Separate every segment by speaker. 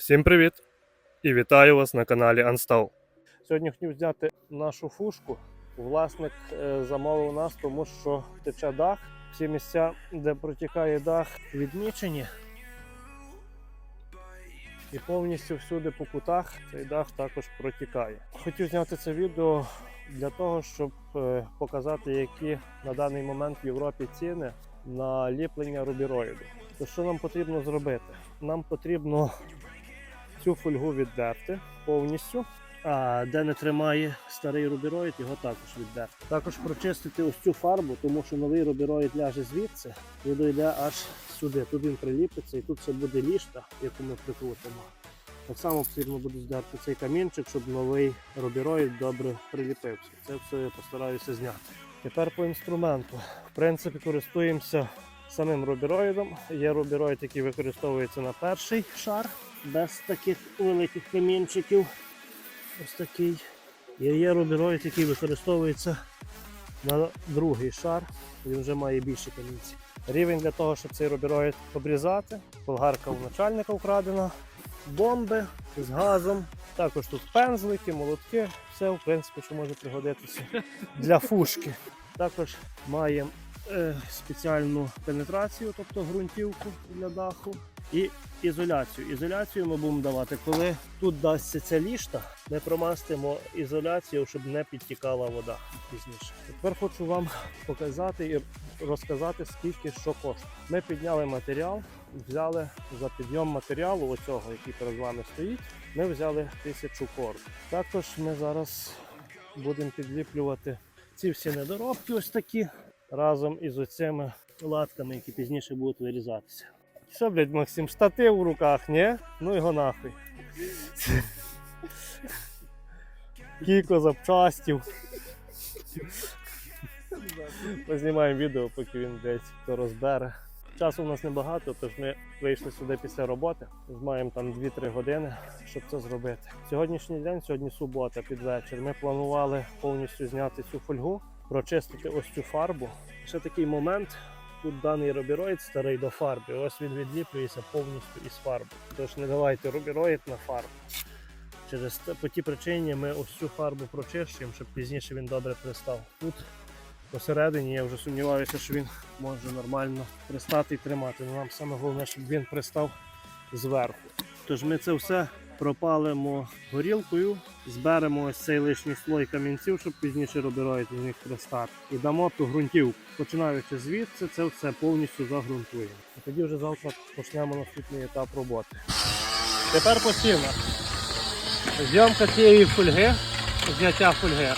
Speaker 1: Всім привіт! І вітаю вас на каналі Unstall. Сьогодні хотів зняти нашу фушку. Власник е, замовив нас, тому що тече дах. Всі місця, де протікає дах, відмічені. І повністю всюди по кутах цей дах також протікає. Хотів зняти це відео для того, щоб е, показати, які на даний момент в Європі ціни на ліплення рубіроїду. То що нам потрібно зробити? Нам потрібно цю фольгу віддерти повністю. А де не тримає старий рубіроїд, його також віддерти. Також прочистити ось цю фарбу, тому що новий рубіроїд ляже звідси і дойде аж сюди. Тут він приліпиться і тут ще буде лішта, яку ми прикрутимо. Так само потрібно буде здерти цей камінчик, щоб новий рубіроїд добре приліпився. Це все я постараюся зняти. Тепер по інструменту. В принципі, користуємося самим рубіроїдом. Є рубіроїд, який використовується на перший шар без таких великих камінчиків. Ось такий. Є рубіроїд, який використовується на другий шар. Він вже має більше камінці. Рівень для того, щоб цей рубіроїд обрізати. Болгарка у начальника вкрадена, бомби з газом. Також тут пензлики, молотки, все в принципі, що може пригодитися для фушки. Також маємо е, спеціальну пенетрацію, тобто ґрунтівку для даху. І ізоляцію. Ізоляцію ми будемо давати, коли тут дасться ця лішта, ми промастимо ізоляцію, щоб не підтікала вода пізніше. Тепер хочу вам показати і розказати, скільки що коштує. Ми підняли матеріал, взяли за підйом матеріалу, оцього, який перед вами стоїть, ми взяли тисячу корд. Також ми зараз будемо підліплювати ці всі недоробки, ось такі, разом із оцими латками, які пізніше будуть вирізатися. Що, блядь, Максим, штатив в руках, ні? Ну його нахуй. Кілько запчастів. Познімаємо відео, поки він десь то розбере. Часу у нас небагато, тож ми вийшли сюди після роботи. Маємо там 2-3 години, щоб це зробити. Сьогоднішній день, сьогодні субота під вечір. Ми планували повністю зняти цю фольгу, прочистити ось цю фарбу. Ще такий момент. Тут даний рубіроїд старий до фарби. Ось він відліплюється повністю із фарби. Тож не давайте рубіроїд на фарбу. Через те, по тій причині ми ось цю фарбу прочищуємо, щоб пізніше він добре пристав. Тут посередині я вже сумніваюся, що він може нормально пристати і тримати. Но нам саме головне, щоб він пристав зверху. Тож ми це все пропалимо горілкою, зберемо ось цей лишній слой камінців, щоб пізніше рубіроїд з них пристати. І дамо ту ґрунтівку. Починаючи звідси, це все повністю загрунтуємо. І тоді вже завтра почнемо наступний етап роботи. Тепер по стінах. Зйомка цієї фольги, зняття фольги,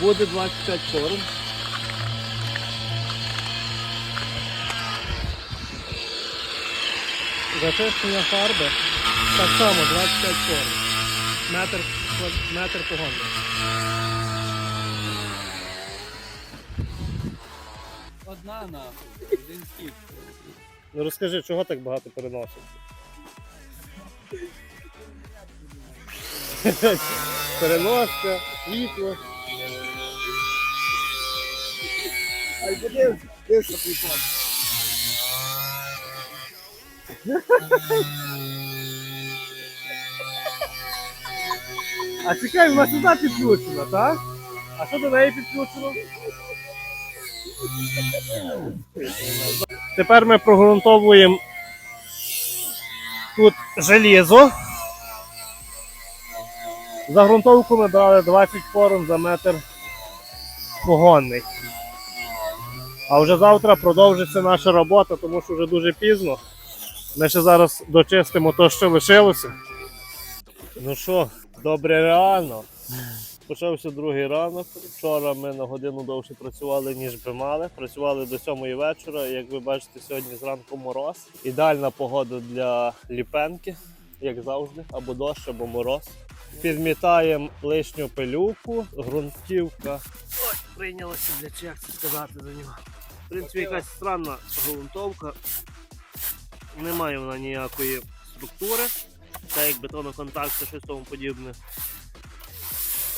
Speaker 1: буде 25 форм. Зачищення фарби так само 25 форм. Метр, метр погонний.
Speaker 2: Одна нахуй, один скіп.
Speaker 1: Ну розкажи, чого так багато переноситься? Переноска, світло.
Speaker 2: Ай, подивись, де що припад.
Speaker 1: А чекай, вона сюди підключена, так? А що до неї підключено? Тепер ми прогрунтовуємо тут желізо. За ґрунтовку ми брали 20 форм за метр погонний. А вже завтра продовжиться наша робота, тому що вже дуже пізно. Ми ще зараз дочистимо те, що лишилося. Ну що, добре реально. Почався другий ранок. Вчора ми на годину довше працювали, ніж би мали. Працювали до сьомої вечора. Як ви бачите, сьогодні зранку мороз. Ідеальна погода для ліпенки, як завжди, або дощ, або мороз. Підмітаємо лишню пилюку, ґрунтівка. Ой, прийнялося для як це сказати за нього. В принципі, якась странна ґрунтовка. Немає вона ніякої структури, так як бетоноконтакт чи щось тому подібне.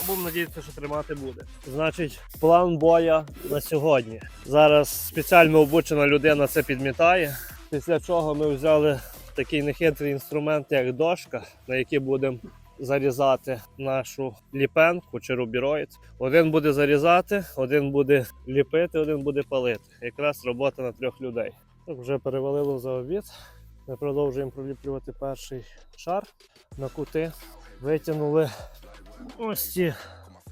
Speaker 1: Будемо надіятися, що тримати буде. Значить, план боя на сьогодні. Зараз спеціально обучена людина це підмітає. Після чого ми взяли такий нехитрий інструмент, як дошка, на який будемо зарізати нашу ліпенку чи рубіроїд. Один буде зарізати, один буде ліпити, один буде палити. Якраз робота на трьох людей. Так, вже перевалило за обід. Ми продовжуємо проліплювати перший шар на кути. Витягнули ось ці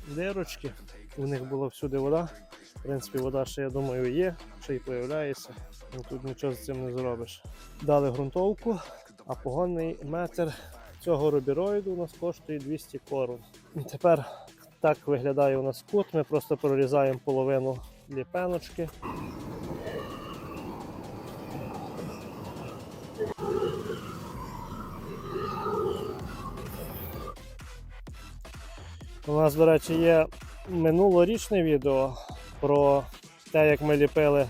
Speaker 1: дирочки. У них була всюди вода. В принципі, вода ще, я думаю, є, ще й появляється. Ну, Тут нічого з цим не зробиш. Дали ґрунтовку, а погонний метр цього рубіроїду у нас коштує 200 корун. І тепер так виглядає у нас кут. Ми просто прорізаємо половину ліпеночки. У нас, до речі, є минулорічне відео про те, як ми ліпили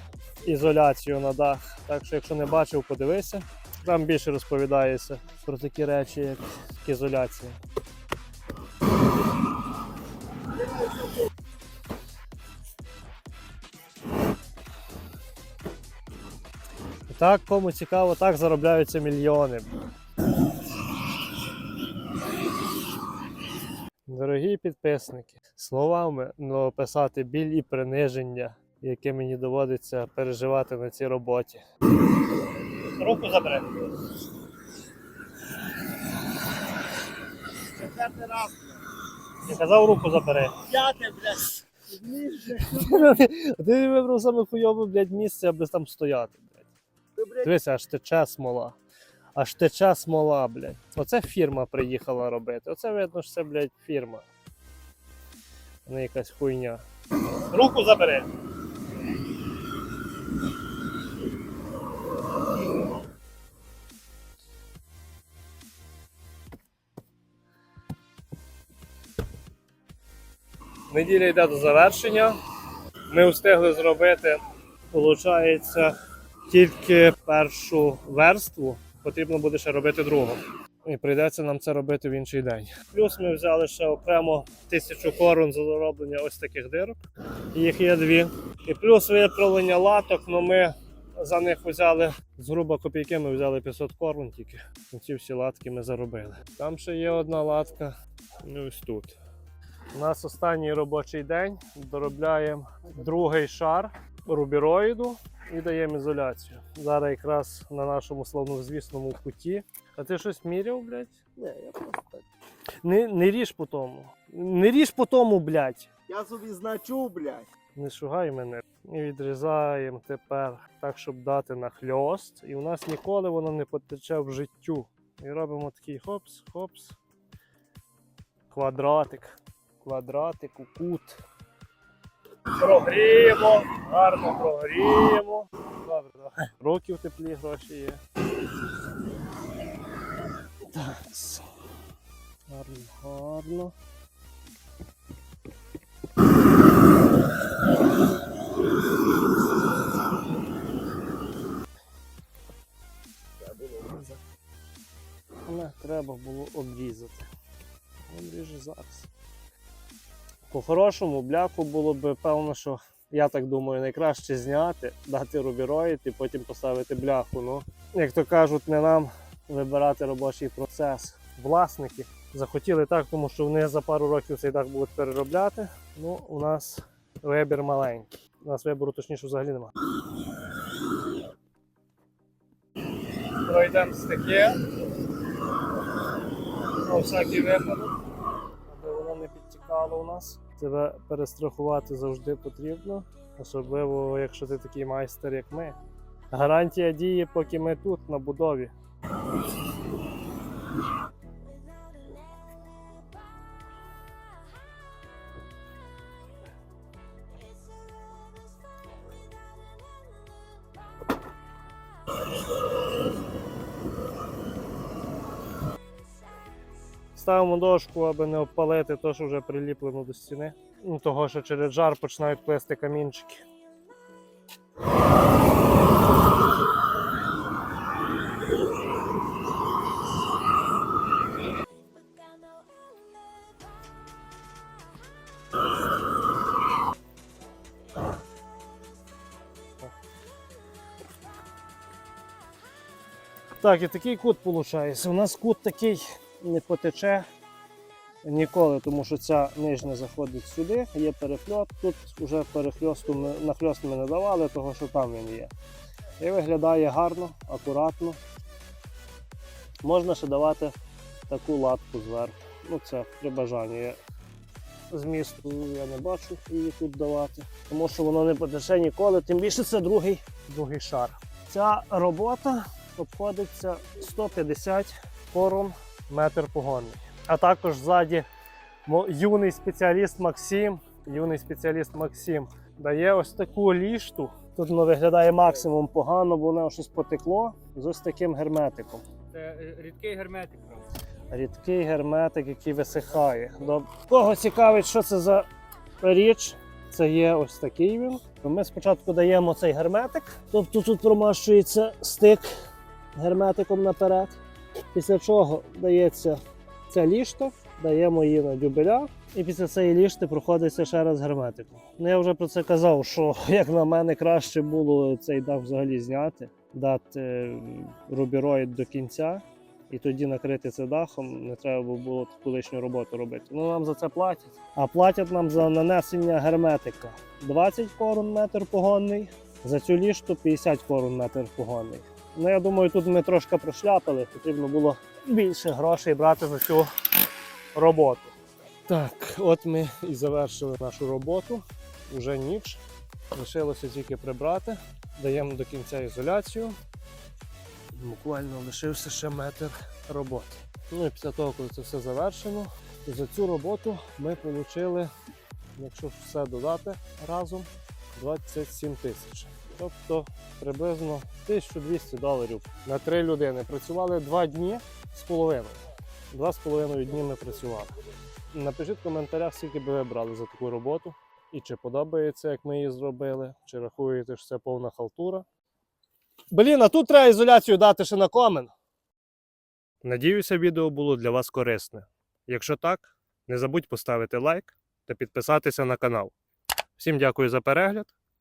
Speaker 1: ізоляцію на дах. Так що, якщо не бачив, подивися. Там більше розповідається про такі речі, як ізоляція. Так, кому цікаво, так заробляються мільйони. Дорогі підписники, словами не описати біль і приниження, яке мені доводиться переживати на цій роботі. Руку забери.
Speaker 2: Четвертий раз.
Speaker 1: Я казав, руку забери.
Speaker 2: П'яте, блядь.
Speaker 1: Ти вибрав саме хуйове, блядь, місце, аби там стояти, блядь.
Speaker 2: Блядь,
Speaker 1: Дивися, аж тече смола. Аж тече смола, блядь. Оце фірма приїхала робити. Оце видно, що це, блядь, фірма. Не якась хуйня. Руку забери. Неділя йде до завершення. Ми встигли зробити, виходить, тільки першу верству. Потрібно буде ще робити другу. І прийдеться нам це робити в інший день. Плюс ми взяли ще окремо тисячу корун за зароблення ось таких дирок. Їх є дві. І плюс виправлення латок, ну ми за них взяли з грубо копійки, ми взяли 500 корун тільки. Ці всі латки ми заробили. Там ще є одна латка. Ну ось тут. У нас останній робочий день. Доробляємо другий шар рубіроїду і даємо ізоляцію. Зараз якраз на нашому славнозвісному куті. А ти щось міряв, блядь?
Speaker 2: Ні, я просто так.
Speaker 1: Не, не ріж по тому. Не ріж по тому, блядь.
Speaker 2: Я собі значу, блядь.
Speaker 1: Не шугай мене. І відрізаємо тепер так, щоб дати на хльост. І у нас ніколи воно не потече в життю. І робимо такий хопс, хопс. Квадратик. Квадратик у кут. Прогріємо, гарно прогріємо. Добре, давай. Руки в теплі гроші є. Так. Гарно, гарно. Не треба було обрізати. Обріжу зараз. По-хорошому, бляку було б, певно, що я так думаю, найкраще зняти, дати рубіроїд і потім поставити бляху. Ну, як то кажуть, не нам вибирати робочий процес. Власники захотіли так, тому що вони за пару років цей дах будуть переробляти. Ну, у нас вибір маленький. У нас вибору точніше взагалі немає. Пройдемо стихи. На всякий випадок, аби воно не підтікало у нас. Тебе перестрахувати завжди потрібно, особливо якщо ти такий майстер, як ми. Гарантія діє, поки ми тут на будові. ставимо дошку, аби не обпалити то, що вже приліплено до стіни. Ну, Того, що через жар починають плести камінчики. Так, і такий кут виходить. У нас кут такий не потече ніколи, тому що ця нижня заходить сюди, є перехльот. Тут вже перехльосту ми, нахльост ми не давали, того що там він є. І виглядає гарно, акуратно. Можна ще давати таку латку зверху. Ну це при бажанні. Я Змісту я не бачу її тут давати, тому що воно не потече ніколи, тим більше це другий, другий шар. Ця робота обходиться 150 корон метр погонний. А також ззаді юний спеціаліст Максим, юний спеціаліст Максим дає ось таку лішту. Тут воно виглядає максимум погано, бо воно щось потекло з ось таким герметиком.
Speaker 3: Це е, рідкий герметик.
Speaker 1: Рідкий герметик, який висихає. До кого цікавить, що це за річ? Це є ось такий він. Ми спочатку даємо цей герметик, тобто тут промащується стик герметиком наперед. Після чого дається ця лішта, даємо її на дюбеля, і після цієї лішти проходиться ще раз герметиком. Ну я вже про це казав, що як на мене краще було цей дах взагалі зняти, дати е, рубіроїд до кінця і тоді накрити це дахом, не треба було таку лишню роботу робити. Ну нам за це платять. А платять нам за нанесення герметика 20 корон метр погонний, за цю лішту 50 корон метр погонний. Ну я думаю, тут ми трошки прошляпали, потрібно було більше грошей брати за цю роботу. Так, от ми і завершили нашу роботу. Уже ніч. Лишилося тільки прибрати. Даємо до кінця ізоляцію. Буквально лишився ще метр роботи. Ну і після того, коли це все завершено, то за цю роботу ми отримали, якщо все додати разом, 27 тисяч. Тобто приблизно 1200 доларів на три людини. Працювали два дні з половиною. Два з половиною дні ми працювали. Напишіть в коментарях, скільки би ви брали за таку роботу. І чи подобається, як ми її зробили, чи рахуєте, що це повна халтура. Блін, а тут треба ізоляцію дати ще на комен. Надіюся, відео було для вас корисне. Якщо так, не забудь поставити лайк та підписатися на канал. Всім дякую за перегляд